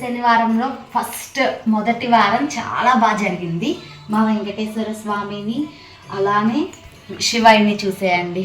శనివారంలో first మొదటి వారం చాలా బాగా జరిగింది. మా వెంకటేశ్వర స్వామిని అలానే శివాయిని చూసేయండి.